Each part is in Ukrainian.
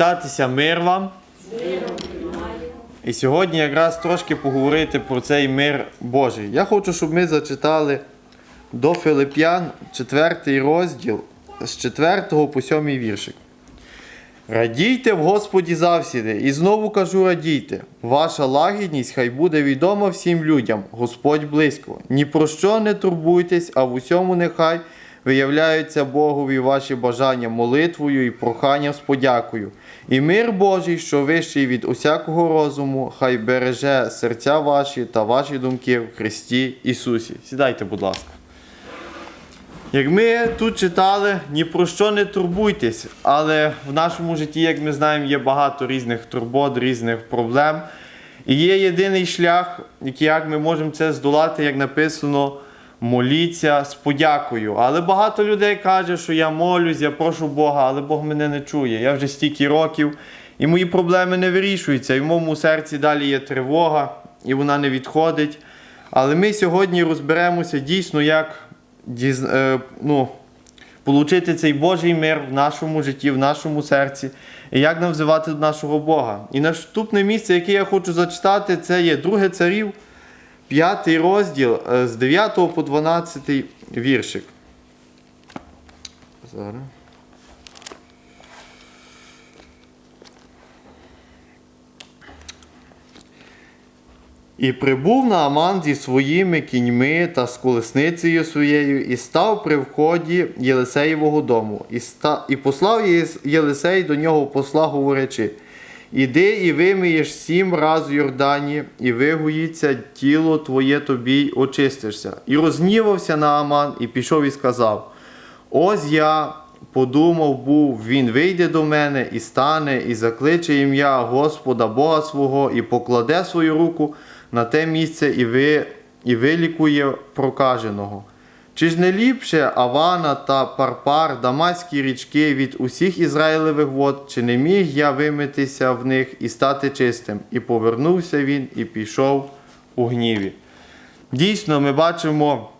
Вітатися мир вам. І сьогодні якраз трошки поговорити про цей мир Божий. Я хочу, щоб ми зачитали до Филип'ян 4 розділ з 4 по 7 віршик. Радійте в Господі завсіди, і знову кажу радійте. Ваша лагідність хай буде відома всім людям, Господь близько. Ні про що не турбуйтесь, а в усьому нехай виявляються Богові ваші бажання молитвою і проханням з подякою. І мир Божий, що вищий від усякого розуму, хай береже серця ваші та ваші думки в Христі Ісусі. Сідайте, будь ласка. Як ми тут читали, ні про що не турбуйтесь, але в нашому житті, як ми знаємо, є багато різних турбот, різних проблем. І є єдиний шлях, як ми можемо це здолати, як написано, моліться з подякою. Але багато людей каже, що я молюсь, я прошу Бога, але Бог мене не чує. Я вже стільки років, і мої проблеми не вирішуються. І в моєму серці далі є тривога, і вона не відходить. Але ми сьогодні розберемося дійсно, як е, ну, получити цей Божий мир в нашому житті, в нашому серці, і як нам взивати до нашого Бога. І наступне місце, яке я хочу зачитати, це є 2 царів, 5 розділ е, з 9 по 12 віршик. Зараз. І прибув Нааман зі своїми кіньми та з колесницею своєю, і став при вході Єлисеєвого дому, і, ста... і послав Єлисей до нього посла, говорячи: Іди і вимиєш сім раз Йордані, і вигоїться тіло твоє тобі, й очистишся. І рознівався Нааман, і пішов і сказав: Ось я подумав був, він вийде до мене і стане, і закличе ім'я Господа Бога свого, і покладе свою руку на те місце і, ви, і вилікує прокаженого. Чи ж не ліпше Авана та Парпар, Дамаські річки від усіх Ізраїлевих вод, чи не міг я вимитися в них і стати чистим? І повернувся він і пішов у гніві. Дійсно, ми бачимо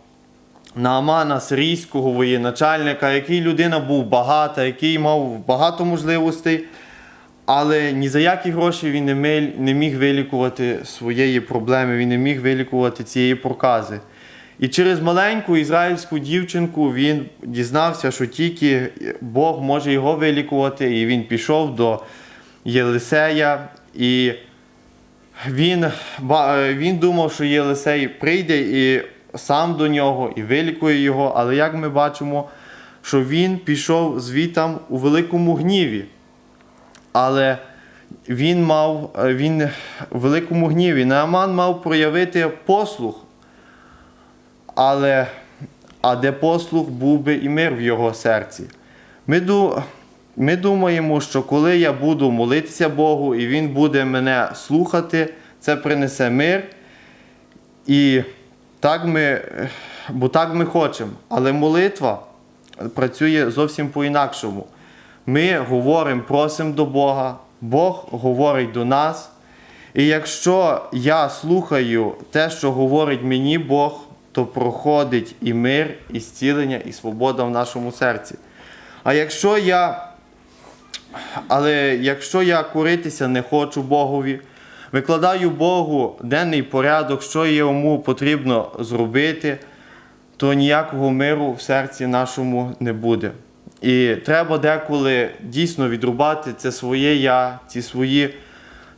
Наамана сирійського воєначальника, який людина був багата, який мав багато можливостей, але ні за які гроші він не, міг вилікувати своєї проблеми, він не міг вилікувати цієї прокази. І через маленьку ізраїльську дівчинку він дізнався, що тільки Бог може його вилікувати, і він пішов до Єлисея. І він, він думав, що Єлисей прийде і сам до нього і вилікує його, але як ми бачимо, що він пішов звітам у великому гніві. Але він мав він у великому гніві. Нааман мав проявити послух, але а де послух був би і мир в його серці. Ми, ду, ми думаємо, що коли я буду молитися Богу і Він буде мене слухати, це принесе мир. І так ми, бо так ми хочемо. Але молитва працює зовсім по-інакшому. Ми говоримо, просимо до Бога, Бог говорить до нас. І якщо я слухаю те, що говорить мені Бог, то проходить і мир, і зцілення, і свобода в нашому серці. А якщо я, але якщо я коритися не хочу Богові, викладаю Богу денний порядок, що йому потрібно зробити, то ніякого миру в серці нашому не буде. І треба деколи дійсно відрубати це своє я, ці свої,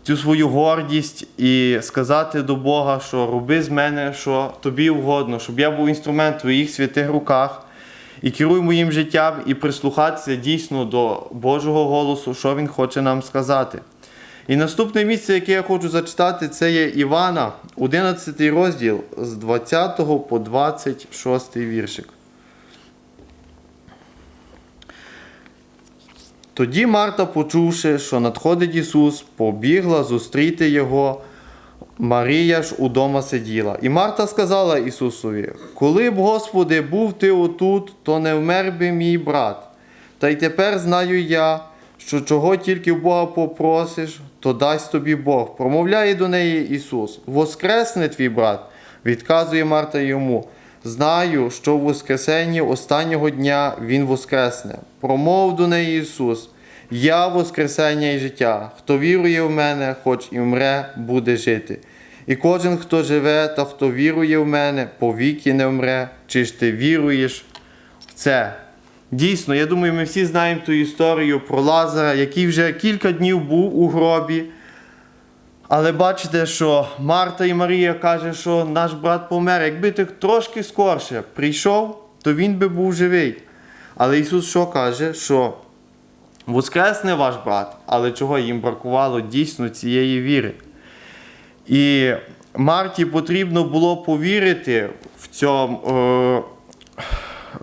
цю свою гордість і сказати до Бога, що роби з мене, що тобі угодно, щоб я був інструмент в твоїх святих руках і керуй моїм життям і прислухатися дійсно до Божого голосу, що Він хоче нам сказати. І наступне місце, яке я хочу зачитати, це є Івана, 11 розділ з 20 по 26 віршик. Тоді Марта, почувши, що надходить Ісус, побігла зустріти Його. Марія ж удома сиділа. І Марта сказала Ісусові: Коли б, Господи, був ти отут, то не вмер би мій брат. Та й тепер знаю я, що чого тільки в Бога попросиш, то дасть тобі Бог. Промовляє до неї Ісус: Воскресне твій брат, відказує Марта йому. Знаю, що в Воскресенні останнього дня Він воскресне. Промов до неї Ісус. Я Воскресення і життя. Хто вірує в мене, хоч і вмре, буде жити. І кожен, хто живе та хто вірує в мене, повіки не вмре. Чи ж ти віруєш в це? Дійсно, я думаю, ми всі знаємо ту історію про Лазара, який вже кілька днів був у гробі. Але бачите, що Марта і Марія каже, що наш брат помер. Якби ти трошки скорше прийшов, то він би був живий. Але Ісус що каже? Що воскресне ваш брат, але чого їм бракувало дійсно цієї віри. І Марті потрібно було повірити в цьому, е,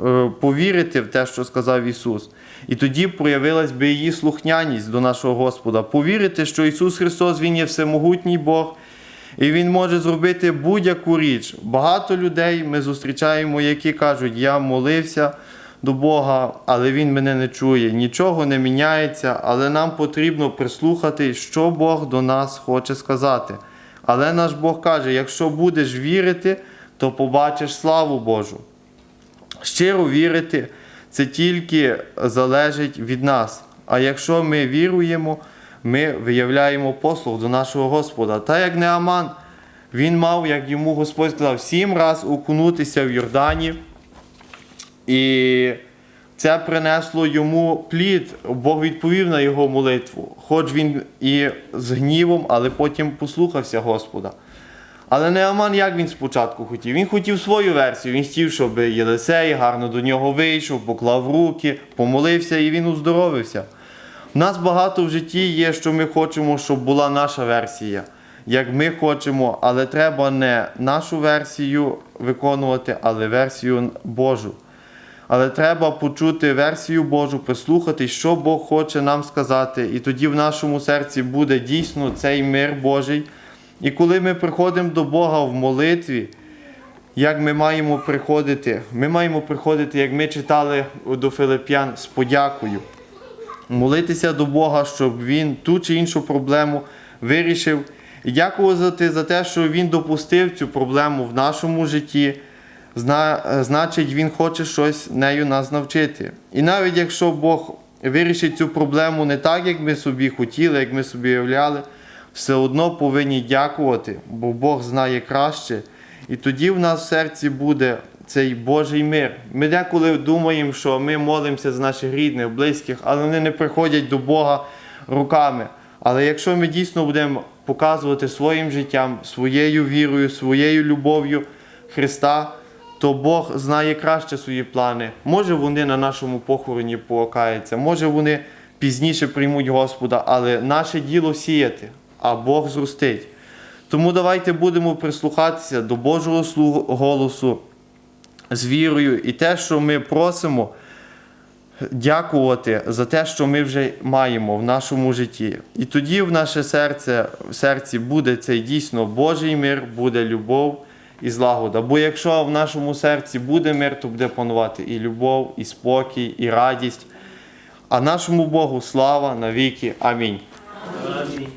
е, повірити в те, що сказав Ісус. І тоді проявилась би її слухняність до нашого Господа. Повірити, що Ісус Христос Він є всемогутній Бог, і Він може зробити будь-яку річ. Багато людей ми зустрічаємо, які кажуть, я молився до Бога, але Він мене не чує. Нічого не міняється, але нам потрібно прислухати, що Бог до нас хоче сказати. Але наш Бог каже: якщо будеш вірити, то побачиш славу Божу. Щиро вірити це тільки залежить від нас. А якщо ми віруємо, ми виявляємо послуг до нашого Господа. Та як не Аман, він мав, як йому Господь сказав, сім раз окунутися в Йордані. І це принесло йому плід. Бог відповів на його молитву, хоч він і з гнівом, але потім послухався Господа. Але не Аман, як він спочатку хотів. Він хотів свою версію. Він хотів, щоб Єлисей гарно до нього вийшов, поклав руки, помолився і він уздоровився. У нас багато в житті є, що ми хочемо, щоб була наша версія, як ми хочемо, але треба не нашу версію виконувати, але версію Божу. Але треба почути версію Божу, прислухати, що Бог хоче нам сказати, і тоді в нашому серці буде дійсно цей мир Божий. І коли ми приходимо до Бога в молитві, як ми маємо приходити? Ми маємо приходити, як ми читали до Филип'ян, з подякою. Молитися до Бога, щоб Він ту чи іншу проблему вирішив. І дякувати за те, що Він допустив цю проблему в нашому житті. Зна- Значить, Він хоче щось нею нас навчити. І навіть якщо Бог вирішить цю проблему не так, як ми собі хотіли, як ми собі уявляли, все одно повинні дякувати, бо Бог знає краще. І тоді в нас в серці буде цей Божий мир. Ми деколи думаємо, що ми молимося за наших рідних, близьких, але вони не приходять до Бога руками. Але якщо ми дійсно будемо показувати своїм життям, своєю вірою, своєю любов'ю Христа, то Бог знає краще свої плани. Може вони на нашому похороні покаються, може вони пізніше приймуть Господа, але наше діло сіяти, а Бог зростить. Тому давайте будемо прислухатися до Божого голосу з вірою і те, що ми просимо, дякувати за те, що ми вже маємо в нашому житті. І тоді в наше серце, в серці буде цей дійсно Божий мир, буде любов і злагода. Бо якщо в нашому серці буде мир, то буде панувати і любов, і спокій, і радість. А нашому Богу слава навіки. Амінь. Амінь.